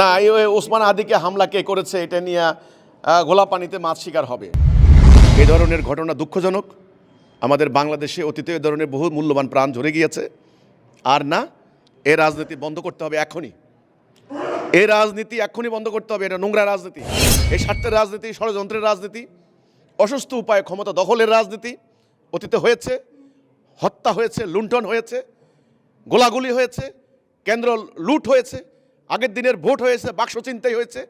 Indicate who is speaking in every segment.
Speaker 1: না ওসমান আদিকে হামলা কে করেছে এটা নিয়ে আহ, গোলা পানিতে মাছ শিকার হবে। এই ধরনের ঘটনা দুঃখজনক। আমাদের বাংলাদেশে অতীতে এ ধরনের বহু মূল্যবান প্রাণ ঝরে গিয়েছে। আর না এ রাজনীতি বন্ধ করতে হবে এখনই। এ রাজনীতি এখনই বন্ধ করতে হবে এটা নোংরা রাজনীতি। এই স্বার্থের রাজনীতি ষড়যন্ত্রের রাজনীতি অসুস্থ উপায়ে ক্ষমতা দখলের রাজনীতি অতীতে হয়েছে হত্যা হয়েছে লুণ্ঠন হয়েছে গোলাগুলি হয়েছে কেন্দ্র লুট হয়েছে আগের দিনের ভোট হয়েছে, বাক্স চিন্তাই হয়েছে,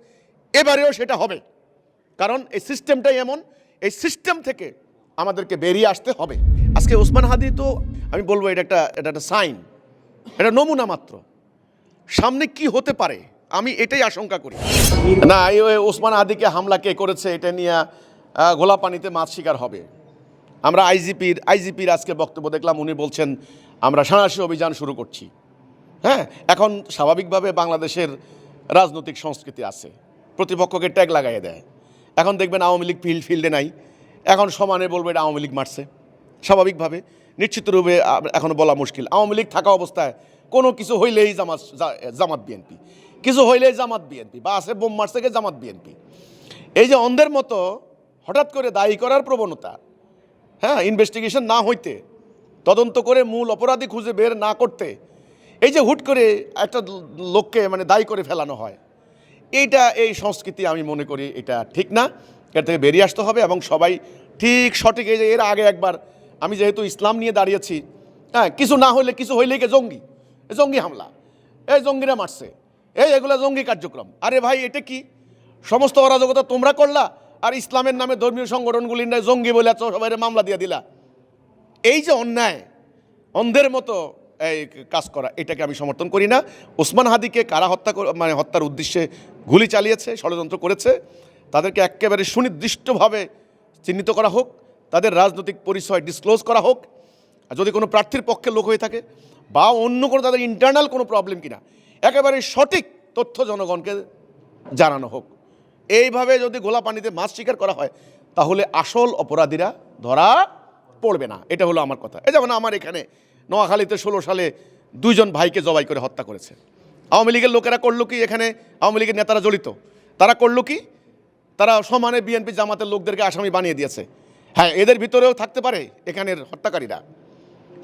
Speaker 1: এবারেও সেটা হবে। কারণ এই সিস্টেমটাই এমন, এই সিস্টেম থেকে আমাদেরকে বেরিয়ে আসতে হবে। আজকে ওসমান হাদি তো, আমি বলব এটা একটা এটা একটা সাইন, এটা নমুনা মাত্র। সামনে কি হতে পারে, আমি এটাই আশঙ্কা করি। না, এই ওসমান আদিকে হামলা কে করেছে, এটা নিয়ে গোলা পানিতে মাছ শিকার হবে। আমরা আইজিপির আইজিপির আজকে বক্তব্য দেখলাম, উনি বলছেন, আমরা সাঁড়াশি অভিযান শুরু করছি। হ্যাঁ এখন স্বাভাবিকভাবে বাংলাদেশের রাজনৈতিক সংস্কৃতি আছে। প্রতিপক্ষকে ট্যাগ লাগাইয়ে দেয়। এখন দেখবেন আওয়ামী লীগ ফিল্ড ফিল্ডে নাই। এখন সমানে বলবে এটা আওয়ামী লীগ মারছে। স্বাভাবিকভাবে নিশ্চিতরূপে এখনও বলা মুশকিল। আওয়ামী লীগ থাকা অবস্থায় কোনো কিছু হইলেই জামাত জামাত বিএনপি। কিছু হইলেই জামাত বিএনপি। বা আছে বোম মারছে জামাত বিএনপি। এই যে অন্ধের মতো হঠাৎ করে দায়ী করার প্রবণতা হ্যাঁ ইনভেস্টিগেশন না হইতে, তদন্ত করে মূল অপরাধী খুঁজে বের না করতে এই যে হুট করে একটা লোককে মানে দায়ী করে ফেলানো হয়, এইটা, এই সংস্কৃতি আমি মনে করি এটা ঠিক না। এর থেকে বেরিয়ে আসতে হবে এবং সবাই ঠিক সঠিক এই যে এর আগে একবার আমি যেহেতু ইসলাম নিয়ে দাঁড়িয়েছি হ্যাঁ কিছু না হলে কিছু হইলেই কে জঙ্গি? এ জঙ্গি হামলা এই জঙ্গিরা মারছে এই এগুলো জঙ্গি কার্যক্রম। আরে ভাই, এটা কি? সমস্ত অরাজকতা তোমরা করলা, আর ইসলামের নামে ধর্মীয় সংগঠনগুলির না জঙ্গি বলে সবাই মামলা দিয়ে দিলা। এই যে অন্যায়, অন্ধের মতো এই কাজ করা, এটাকে আমি সমর্থন করি না। ওসমান হাদিকে কারা হত্যা মানে হত্যার উদ্দেশ্যে গুলি চালিয়েছে, ষড়যন্ত্র করেছে, তাদেরকে একেবারে সুনির্দিষ্টভাবে চিহ্নিত করা হোক, তাদের রাজনৈতিক পরিচয় ডিসক্লোজ করা হোক যদি কোনো প্রার্থীর পক্ষে লোক হয়ে থাকে বা অন্য কোনো তাদের ইন্টারনাল কোনো প্রবলেম কিনা, একেবারে সঠিক তথ্য জনগণকে জানানো হোক। এইভাবে যদি গোলা পানিতে মাছ শিকার করা হয়, তাহলে আসল অপরাধীরা ধরা পড়বে না। এটা হলো আমার কথা। এই যেমন আমার এখানে নোয়াখালীতে ষোলো সালে দুইজন ভাইকে জবাই করে হত্যা করেছে। আওয়ামী লীগের লোকেরা করল কি এখানে? আওয়ামী লীগের নেতারা জড়িত। তারা করল কি? তারা সমানে বিএনপি জামাতের লোকদেরকে আসামি বানিয়ে দিয়েছে। হ্যাঁ এদের ভিতরেও থাকতে পারে এখানের হত্যাকারীরা।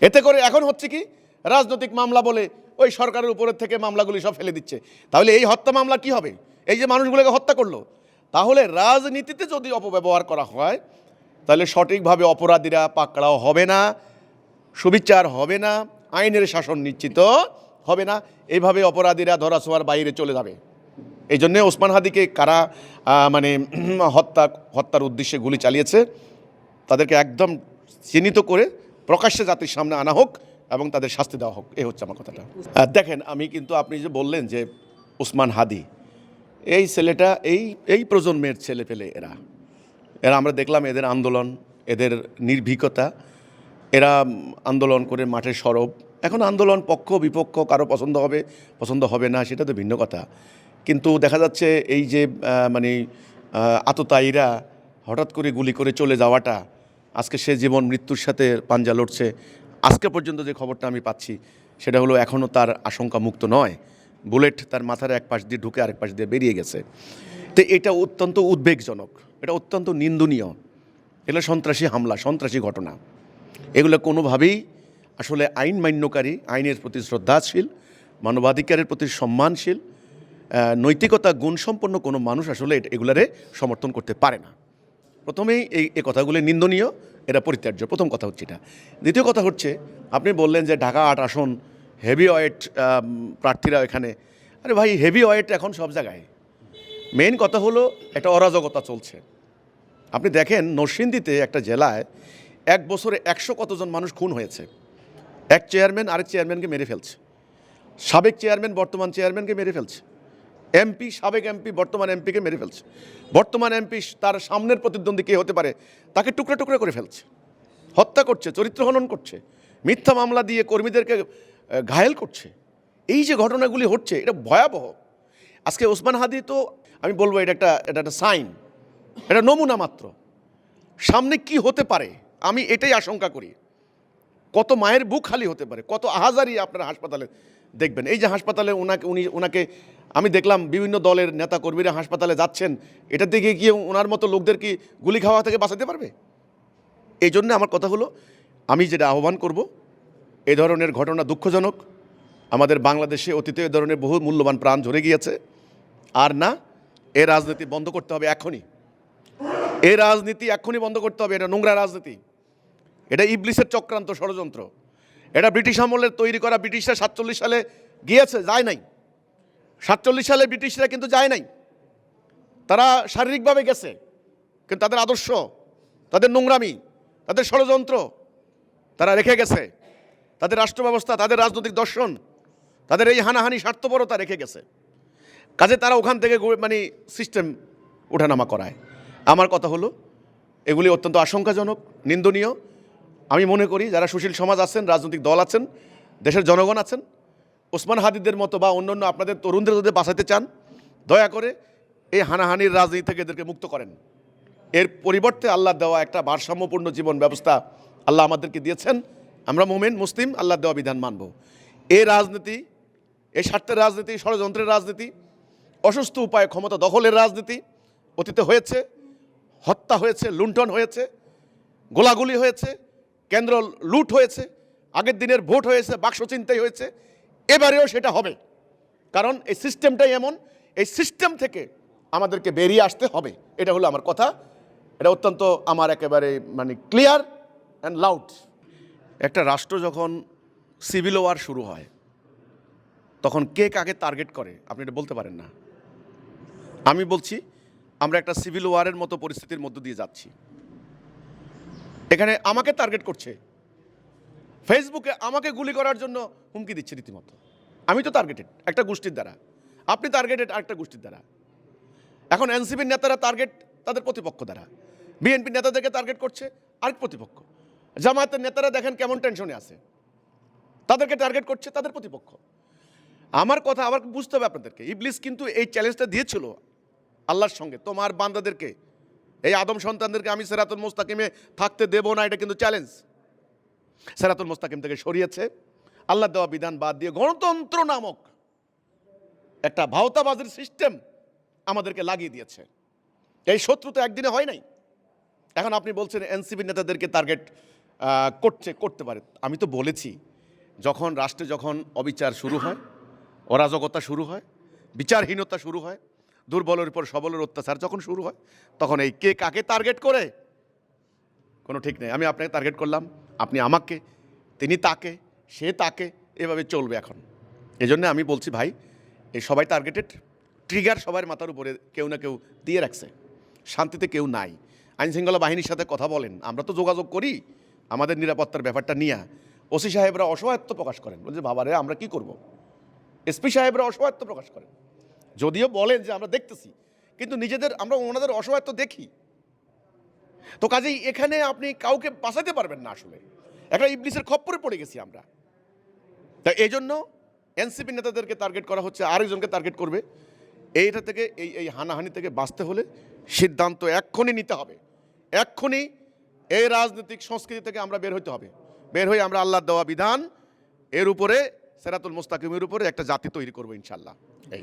Speaker 1: এতে করে এখন হচ্ছে কি? রাজনৈতিক মামলা বলে ওই সরকারের উপরের থেকে মামলাগুলি সব ফেলে দিচ্ছে। তাহলে এই হত্যা মামলা কি হবে? এই যে মানুষগুলোকে হত্যা করল। তাহলে রাজনীতিতে যদি অপব্যবহার করা হয়, তাহলে সঠিকভাবে অপরাধীরা পাকড়াও হবে না। সুবিচার হবে না, আইনের শাসন নিশ্চিত হবে না এইভাবে অপরাধীরা ধরাছোঁয়ার বাইরে চলে যাবে। এই জন্যে ওসমান হাদিকে কারা মানে হত্যা, হত্যার উদ্দেশ্যে গুলি চালিয়েছে, তাদেরকে একদম চিহ্নিত করে প্রকাশ্যে জাতির সামনে আনা হোক এবং তাদের শাস্তি দেওয়া হোক। এই হচ্ছে আমার কথাটা। দেখেন, আমি কিন্তু আপনি যে বললেন যে ওসমান হাদি, এই ছেলেটা, এই এই প্রজন্মের ছেলে পেলে এরা। এরা আমরা দেখলাম এদের আন্দোলন, এদের নির্ভীকতা এরা আন্দোলন করে মাঠে সরব। এখন আন্দোলন পক্ষ, বিপক্ষ কারও পছন্দ হবে পছন্দ হবে না, সেটা তো ভিন্ন কথা। কিন্তু দেখা যাচ্ছে এই যে মানে আততায়ীরা হঠাৎ করে গুলি করে চলে যাওয়াটা, আজকে সে জীবন মৃত্যুর সাথে পাঞ্জা লড়ছে, আজকে পর্যন্ত যে খবরটা আমি পাচ্ছি, সেটা হলো এখনও তার আশঙ্কা মুক্ত নয়। বুলেট তার মাথার এক পাশ দিয়ে ঢুকে আরেক পাশ দিয়ে বেরিয়ে গেছে। তো এটা অত্যন্ত উদ্বেগজনক, এটা অত্যন্ত নিন্দনীয়। এগুলো সন্ত্রাসী হামলা, সন্ত্রাসী ঘটনা। এগুলো কোনোভাবেই আসলে আইন মান্যকারী, আইনের প্রতি শ্রদ্ধাশীল, মানবাধিকারের প্রতি সম্মানশীল নৈতিকতা গুণসম্পন্ন কোনো মানুষ আসলে এগুলারে সমর্থন করতে পারে না। প্রথমেই এই, এ কথাগুলো নিন্দনীয় এটা পরিত্যাজ্য। প্রথম কথা হচ্ছে এটা। দ্বিতীয় কথা হচ্ছে, আপনি বললেন যে ঢাকা আট আসন হেভি ওয়েট প্রার্থীরা এখানে। আরে ভাই হেভি ওয়েট এখন সব জায়গায়। মেইন কথা হলো, একটা অরাজকতা চলছে। আপনি দেখেন নরসিংদীতে একটা জেলায় এক বছরে একশো কতজন মানুষ খুন হয়েছে? এক চেয়ারম্যান আরেক চেয়ারম্যানকে মেরে ফেলছে। সাবেক চেয়ারম্যান, বর্তমান চেয়ারম্যানকে মেরে ফেলছে। এমপি, সাবেক এমপি, বর্তমান এমপিকে মেরে ফেলছে। বর্তমান এমপি তার সামনের প্রতিদ্বন্দ্বী কে হতে পারে, তাকে টুকরা টুকরা করে ফেলছে। হত্যা করছে, চরিত্র হনন করছে, মিথ্যা মামলা দিয়ে কর্মীদেরকে ঘায়েল করছে। এই যে ঘটনাগুলি হচ্ছে, এটা ভয়াবহ। আজকে ওসমান হাদি তো, আমি বলব এটা একটা এটা একটা সাইন এটা নমুনা মাত্র। সামনে কি হতে পারে? আমি এটাই আশঙ্কা করি। কত মায়ের বুক খালি হতে পারে, কত আহাজারি আপনার হাসপাতালে দেখবেন। এই যে হাসপাতালে ওনাকে উনি ওনাকে আমি দেখলাম বিভিন্ন দলের নেতা কর্মীরা হাসপাতালে যাচ্ছেন এটা দেখে গিয়ে ওনার মতো লোকদের কি গুলি খাওয়া থেকে বাঁচাতে পারবে? এই জন্য আমার কথা হলো, আমি যেটা আহ্বান করব এই ধরনের ঘটনা দুঃখজনক। আমাদের বাংলাদেশে অতীতে এ ধরনের বহু মূল্যবান প্রাণ ঝরে গিয়েছে। আর না, এ রাজনীতি বন্ধ করতে হবে এখনই। এই রাজনীতি এখনই বন্ধ করতে হবে, এটা নোংরা রাজনীতি। এটা ইবলিসের চক্রান্ত ষড়যন্ত্র। এটা ব্রিটিশ আমলের তৈরি করা ব্রিটিশরা সাতচল্লিশ সালে গিয়েছে, যায় নাই। সাতচল্লিশ সালে ব্রিটিশরা কিন্তু যায় নাই। তারা শারীরিকভাবে গেছে, কিন্তু তাদের আদর্শ, তাদের নোংরামি, তাদের ষড়যন্ত্র তারা রেখে গেছে। তাদের রাষ্ট্র ব্যবস্থা তাদের রাজনৈতিক দর্শন, তাদের এই হানাহানি, স্বার্থপরতা রেখে গেছে। কাজে তারা ওখান থেকে মানে সিস্টেম ওঠানামা করায়। আমার কথা হলো, এগুলি অত্যন্ত আশঙ্কাজনক, নিন্দনীয়। আমি মনে করি যারা সুশীল সমাজ আছেন, রাজনৈতিক দল আছেন, দেশের জনগণ আছেন, ওসমান হাদিদের মতো বা অন্যান্য আপনাদের তরুণদের যদি বাঁচাতে চান, দয়া করে এই হানাহানির রাজনীতি থেকে এদেরকে মুক্ত করেন। এর পরিবর্তে আল্লাহ দেওয়া একটা ভারসাম্যপূর্ণ জীবন ব্যবস্থা আল্লাহ আমাদেরকে দিয়েছেন। আমরা মোমেন, মুসলিম, আল্লাহ দেওয়া বিধান মানব। এই রাজনীতি এই স্বার্থের রাজনীতি, ষড়যন্ত্রের রাজনীতি, অসুস্থ উপায়ে ক্ষমতা দখলের রাজনীতি অতীতে হয়েছে, হত্যা হয়েছে, লুণ্ঠন হয়েছে, গোলাগুলি হয়েছে কেন্দ্র লুট হয়েছে, আগের দিনের ভোট হয়েছে, বাক্স চিন্তাই হয়েছে, এবারেও সেটা হবে। কারণ এই সিস্টেমটাই এমন, এই সিস্টেম থেকে আমাদেরকে বেরিয়ে আসতে হবে। এটা হলো আমার কথা। এটা অত্যন্ত আমার একেবারে মানে ক্লিয়ার অ্যান্ড লাউড একটা রাষ্ট্র যখন সিভিল ওয়ার শুরু হয়, তখন কে কাকে টার্গেট করে, আপনি এটা বলতে পারেন না। আমি বলছি, আমরা একটা সিভিল ওয়ারের মতো পরিস্থিতির মধ্য দিয়ে যাচ্ছি। এখানে আমাকে টার্গেট করছে। ফেসবুকে আমাকে গুলি করার জন্য হুমকি দিচ্ছে রীতিমতো। আমি তো টার্গেটেড একটা গোষ্ঠীর দ্বারা। আপনি টার্গেটেড আরেকটা গোষ্ঠীর দ্বারা। এখন এনসিপির নেতারা টার্গেট তাদের প্রতিপক্ষ দ্বারা। বিএনপি নেতাদেরকে টার্গেট করছে আরেক প্রতিপক্ষ। জামায়াতের নেতারা দেখেন কেমন টেনশনে আছে। তাদেরকে টার্গেট করছে তাদের প্রতিপক্ষ। আমার কথা আবার বুঝতে হবে আপনাদেরকে। ইবলিস কিন্তু এই চ্যালেঞ্জটা দিয়েছিল আল্লাহর সঙ্গে। তোমার বান্দাদেরকে এই আদম সন্তানদেরকে আমি সেরাতুল মোস্তাকিমে থাকতে দেবো না, এটা কিন্তু চ্যালেঞ্জ সেরাতুল মোস্তাকিম থেকে সরিয়েছে। আল্লাহ দেওয়া বিধান বাদ দিয়ে গণতন্ত্র নামক একটা ভাওতাবাজির সিস্টেম আমাদেরকে লাগিয়ে দিয়েছে। এই শত্রু তো একদিনে হয় নাই। এখন আপনি বলছেন এনসিপি নেতাদেরকে টার্গেট করছে, করতে পারে। আমি তো বলেছি, যখন রাষ্ট্রে যখন অবিচার শুরু হয়, অরাজকতা শুরু হয়, বিচারহীনতা শুরু হয় দুর্বলের উপর সবলের অত্যাচার যখন শুরু হয়, তখন এই কে কাকে টার্গেট করে? কোনো ঠিক নেই। আমি আপনাকে টার্গেট করলাম। আপনি আমাকে, তিনি তাকে, সে তাকে, এভাবে চলবে এখন। এই জন্য আমি বলছি ভাই, এই সবাই টার্গেটেড ট্রিগার সবার মাথার উপরে কেউ না কেউ দিয়ে রাখছে। শান্তিতে কেউ নাই। আইনশৃঙ্খলা বাহিনীর সাথে কথা বলেন। আমরা তো যোগাযোগ করি। আমাদের নিরাপত্তার ব্যাপারটা নিয়ে। ওসি সাহেবরা অসহায়ত্ব প্রকাশ করেন। বলছে, বাবারে, আমরা কি করব? এসপি সাহেবরা অসহায়ত্ব প্রকাশ করেন। যদিও বলেন যে আমরা দেখতেছি, কিন্তু নিজেদের, আমরা ওনাদের অসহায়ত্ব দেখি। তো কাজেই এখানে আপনি কাউকে বাঁচাতে পারবেন না আসলে। একটা ইবলিসের খপ্পরে পড়ে গেছি আমরা। তাই এই জন্য এনসিপি নেতাদেরকে টার্গেট করা হচ্ছে, আরেকজনকে টার্গেট করবে। এইটা থেকে, এই এই হানাহানি থেকে বাঁচতে হলে সিদ্ধান্ত এক্ষুনি নিতে হবে। এক্ষুনি এই রাজনৈতিক সংস্কৃতি থেকে আমরা বের হইতে হবে। বের হয়ে আমরা আল্লাহর দেওয়া বিধান, এর উপরে, সেরাতুল মুস্তাকিমের উপরে একটা জাতি তৈরি করব ইনশাল্লাহ এই।